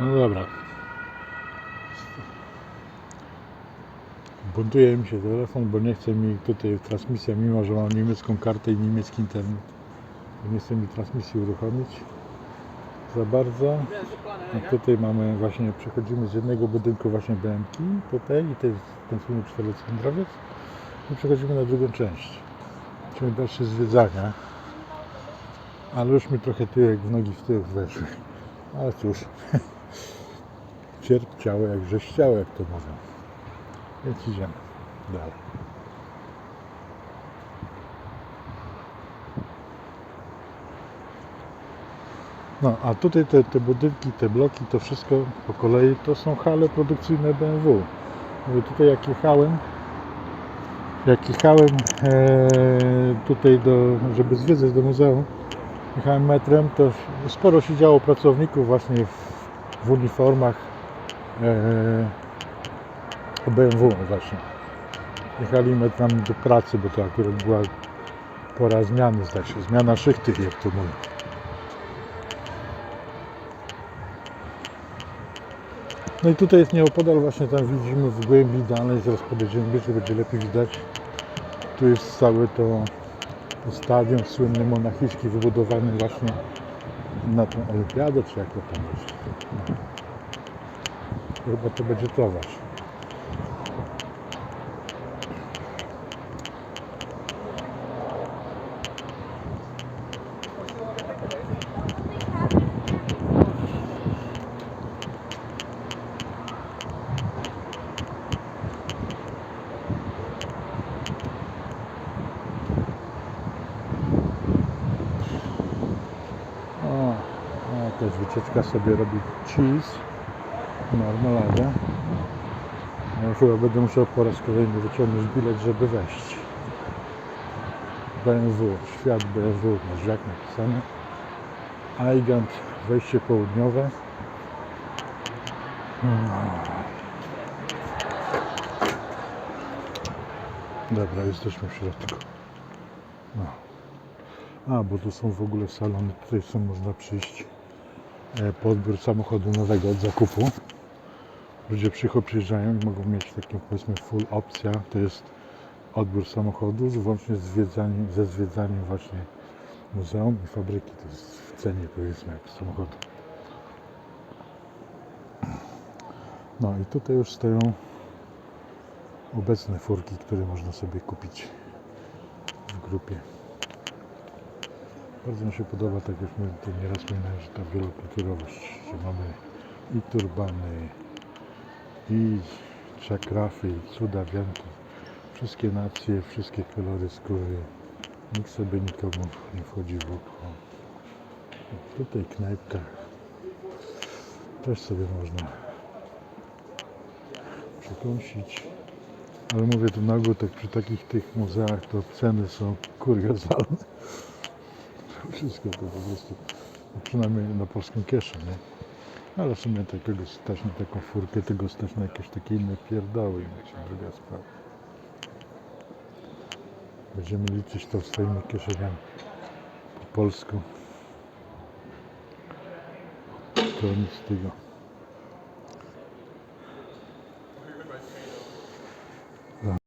No dobra. Buntuje mi się telefon, bo nie chce mi tutaj transmisja, mimo że mam niemiecką kartę i niemiecki internet. Nie chce mi transmisji uruchomić za bardzo. A tutaj mamy właśnie, przechodzimy z jednego budynku właśnie BMK tutaj i to jest ten słynny czterocylindrowiec i przechodzimy na drugą część. Czyli dalsze zwiedzania. Ale już mi trochę tyłek w nogi w tył weszły. Ale cóż, cierpciało jak żeściało, jak to mówią. Więc idziemy dalej. No, a tutaj te, te budynki, te bloki, to wszystko po kolei to są hale produkcyjne BMW. Mówię, tutaj jak jechałem, jak jechałem e, tutaj, do, żeby zwiedzać do muzeum, jechałem metrem, to sporo siedziało pracowników właśnie w, w uniformach e, BMW właśnie. Jechali metrami do pracy, bo to akurat była pora zmiany, zdaje się, zmiana szychty, jak to mówią. No i tutaj jest nieopodal, właśnie tam widzimy w głębi dalej, zaraz podejdziemy bliżej, będzie lepiej widać. Tu jest całe to, to stadion słynny monachijski wybudowany właśnie na tą olimpiadę, czy jak to tam jest. No. Chyba to będzie to właśnie. O, o też wycieczka sobie robi cheese, marmoladę. Ja chyba będę musiał po raz kolejny wyciągnąć bilet, żeby wejść. BMW, świat BMW, na drzwiach napisane. Aigant, wejście południowe. Dobra, jesteśmy w środku. No. A, bo tu są w ogóle salony, tutaj są można przyjść e, po odbiór samochodu nowego od zakupu. Ludzie przyjeżdżają i mogą mieć taką powiedzmy full opcja, to jest odbiór samochodu włącznie z zwiedzaniem, ze zwiedzaniem właśnie muzeum i fabryki, to jest w cenie powiedzmy jak samochodu. No i tutaj już stoją obecne furki, które można sobie kupić w grupie. Bardzo mi się podoba, tak jak my tu nieraz wspominałem, że ta wielokulturowość, że mamy i turbany, i czakrafy, i cuda wianki, wszystkie nacje, wszystkie kolory skóry, nikt sobie nikomu nie wchodzi w oko. Tutaj knajpka, też sobie można przekąsić. Ale mówię tu na ogół, tak przy takich tych muzeach to ceny są kuriozalne. Wszystko to po prostu, no przynajmniej na polską kieszeń, nie? Ale w sumie takiego stać na taką furkę, tego stać na jakieś takie inne pierdoły, inna druga sprawa. Będziemy liczyć to swoimi kieszeniami po polsku. To nic z tego.